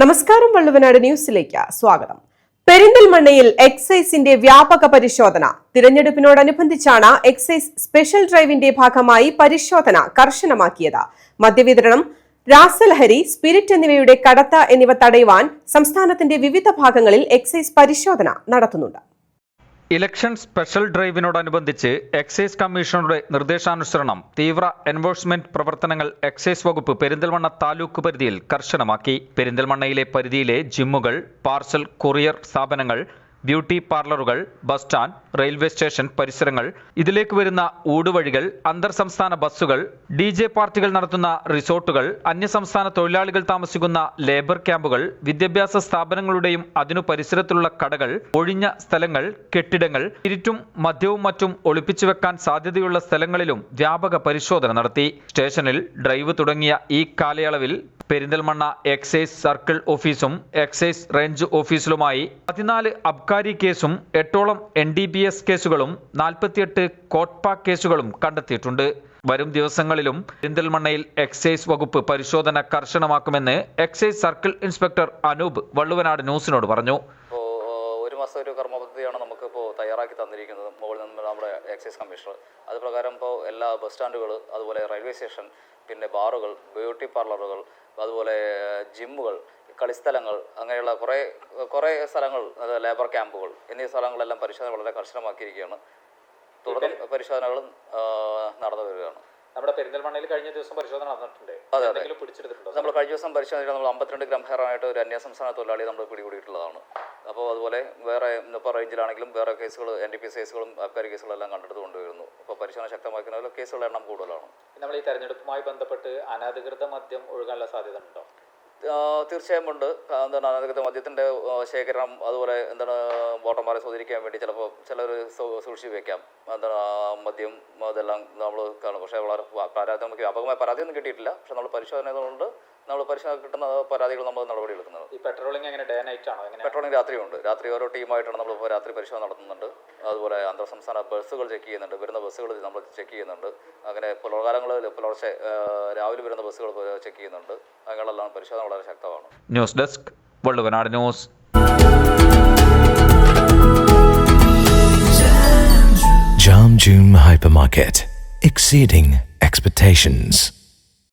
നമസ്കാരം വള്ളുവനാട് ന്യൂസിലേക്ക് സ്വാഗതം. പെരിന്തൽമണ്ണയിൽ എക്സൈസിന്റെ വ്യാപക പരിശോധന. തിരഞ്ഞെടുപ്പിനോടനുബന്ധിച്ചാണ് എക്സൈസ് സ്പെഷ്യൽ ഡ്രൈവിന്റെ ഭാഗമായി പരിശോധന കർശനമാക്കിയത്. മദ്യവിതരണം രാസലഹരി സ്പിരിറ്റ് എന്നിവയുടെ കടത്ത എന്നിവ തടയുവാൻ സംസ്ഥാനത്തിന്റെ വിവിധ ഭാഗങ്ങളിൽ എക്സൈസ് പരിശോധന നടത്തുന്നുണ്ട്. ഇലക്ഷൻ സ്പെഷ്യൽ ഡ്രൈവിനോടനുബന്ധിച്ച് എക്സൈസ് കമ്മീഷണറുടെ നിർദ്ദേശാനുസരണം തീവ്ര എൻഫോഴ്സ്മെന്റ് പ്രവർത്തനങ്ങൾ എക്സൈസ് വകുപ്പ് പെരിന്തൽമണ്ണ താലൂക്ക് പരിധിയിൽ കർശനമാക്കി. പെരിന്തൽമണ്ണയിലെ പരിധിയിലെ ജിമ്മുകൾ പാർസൽ കൊറിയർ സ്ഥാപനങ്ങൾ ബ്യൂട്ടി പാർലറുകൾ ബസ് സ്റ്റാൻഡ് റെയിൽവേ സ്റ്റേഷൻ പരിസരങ്ങൾ ഇതിലേക്ക് വരുന്ന ഊടുവഴികൾ അന്തർ സംസ്ഥാന ബസ്സുകൾ ഡി ജെ പാർട്ടികൾ നടത്തുന്ന റിസോർട്ടുകൾ അന്യസംസ്ഥാന തൊഴിലാളികൾ താമസിക്കുന്ന ലേബർ ക്യാമ്പുകൾ വിദ്യാഭ്യാസ സ്ഥാപനങ്ങളുടെയും അതിനു പരിസരത്തുള്ള കടകൾ ഒഴിഞ്ഞ സ്ഥലങ്ങൾ കെട്ടിടങ്ങൾ ഇരുറ്റും മദ്യവും മറ്റും ഒളിപ്പിച്ചു വെക്കാൻ സാധ്യതയുള്ള സ്ഥലങ്ങളിലും വ്യാപക പരിശോധന നടത്തി. സ്റ്റേഷനിൽ ഡ്രൈവ് തുടങ്ങിയ ഈ കാലയളവിൽ പെരിന്തൽമണ്ണ എക്സൈസ് സർക്കിൾ ഓഫീസും എക്സൈസ് റേഞ്ച് ഓഫീസിലുമായി പതിനാല് അബ്കാരി കേസും എട്ടോളം എൻ ഡി ബി എസ് കേസുകളും നാൽപ്പത്തിയെട്ട് കോട്ട്പാ കേസുകളും കണ്ടെത്തിയിട്ടുണ്ട്. വരും ദിവസങ്ങളിലും പെരിന്തൽമണ്ണയിൽ എക്സൈസ് വകുപ്പ് പരിശോധന കർശനമാക്കുമെന്ന് excise circle inspector Anoop Valluvanad ന്യൂസിനോട് പറഞ്ഞു. ഇപ്പോൾ ഒരു കർമ്മ പദ്ധതിയാണ് നമുക്കിപ്പോൾ തയ്യാറാക്കി തന്നിരിക്കുന്നത് മുകളിൽ നിന്ന് നമ്മുടെ എക്സൈസ് കമ്മീഷണർ അത് പ്രകാരം ഇപ്പോൾ എല്ലാ ബസ് സ്റ്റാൻഡുകൾ അതുപോലെ റെയിൽവേ സ്റ്റേഷൻ പിന്നെ ബാറുകൾ ബ്യൂട്ടി പാർലറുകൾ അതുപോലെ ജിമ്മുകൾ കളിസ്ഥലങ്ങൾ അങ്ങനെയുള്ള കുറേ കുറേ സ്ഥലങ്ങൾ അതായത് ലേബർ ക്യാമ്പുകൾ എന്നീ സ്ഥലങ്ങളെല്ലാം പരിശോധന വളരെ കർശനമാക്കിയിരിക്കുകയാണ്. തുടർ പരിശോധനകളും നടന്നു വരികയാണ്. നമ്മുടെ പെരിന്തൽമണ്ണയിൽ കഴിഞ്ഞ ദിവസം പരിശോധന നടന്നിട്ടുണ്ട്. അതെ. പിടിച്ചെടുത്തിട്ടുണ്ടോ? നമ്മൾ കഴിഞ്ഞ ദിവസം പരിശോധന നമ്മൾ അമ്പത്തിരണ്ട് ഗ്രാം ഹെയറായിട്ട് ഒരു അന്യസംസ്ഥാന തൊഴിലാളി നമ്മൾ പിടികൂടിയിട്ടുള്ളതാണ്. അപ്പോൾ അതുപോലെ വേറെ ഇപ്പോൾ റേഞ്ചിലാണെങ്കിലും വേറെ കേസുകൾ എൻ ഡി പി കേസുകളും അബ്കാരി കേസുകളെല്ലാം കണ്ടെടുത്ത് കൊണ്ടുവരുന്നു. അപ്പോൾ പരിശോധന ശക്തമാക്കുന്നതിൽ കേസുകളുടെ എണ്ണം കൂടുതലാണ്. നമ്മൾ ഈ തെരഞ്ഞെടുപ്പുമായി ബന്ധപ്പെട്ട് അനധികൃത മദ്യം ഒഴുകാനുള്ള സാധ്യത ഉണ്ടോ തീർച്ചയായും ഉണ്ട്. എന്താണ് അനധികൃത മദ്യത്തിന്റെ ശേഖരം ശേഖരണം അതുപോലെ എന്താണ് വോട്ടർമാരെ സ്വാധീനിക്കാൻ വേണ്ടി ചിലപ്പോൾ ചിലർ സൂക്ഷിച്ച് വെക്കാം. എന്താണ് മദ്യം അതെല്ലാം നമ്മൾ കാണും. പക്ഷേ വളരെ പരാതി നമുക്ക് വ്യാപകമായ പരാതിയൊന്നും കിട്ടിയിട്ടില്ല. പക്ഷെ നമ്മൾ പരിശോധനകളുണ്ട്. നമ്മൾ പരിശോധന കിട്ടുന്ന പരാതികൾ നമ്മൾ നടപടി എടുക്കുന്നത്? ഈ പെട്രോളിംഗ് എങ്ങനെ ഡേ നൈറ്റ് ആണോ? എങ്ങനെ പെട്രോളിംഗ് രാത്രിയുണ്ട്. രാത്രി ഓരോ ടീമായിട്ടാണ് നമ്മൾ ഇപ്പോൾ രാത്രി പരിശോധന നടത്തുന്നുണ്ട്. അതുപോലെ അന്തർ സംസ്ഥാന ബസ്സുകൾ ചെക്ക് ചെയ്യുന്നുണ്ട്. വരുന്ന ബസ്സുകൾ നമ്മൾ ചെക്ക് ചെയ്യുന്നുണ്ട്. അങ്ങനെ പുലർകാലങ്ങളിൽ പുലർച്ചെ രാവിലെ വരുന്ന ബസ്സുകൾ ചെക്ക് ചെയ്യുന്നുണ്ട്. അങ്ങനെയുള്ള പരിശോധന വളരെ ശക്തമാണ്. News desk Valluvanad news. Jam June Hypermarket, exceeding expectations.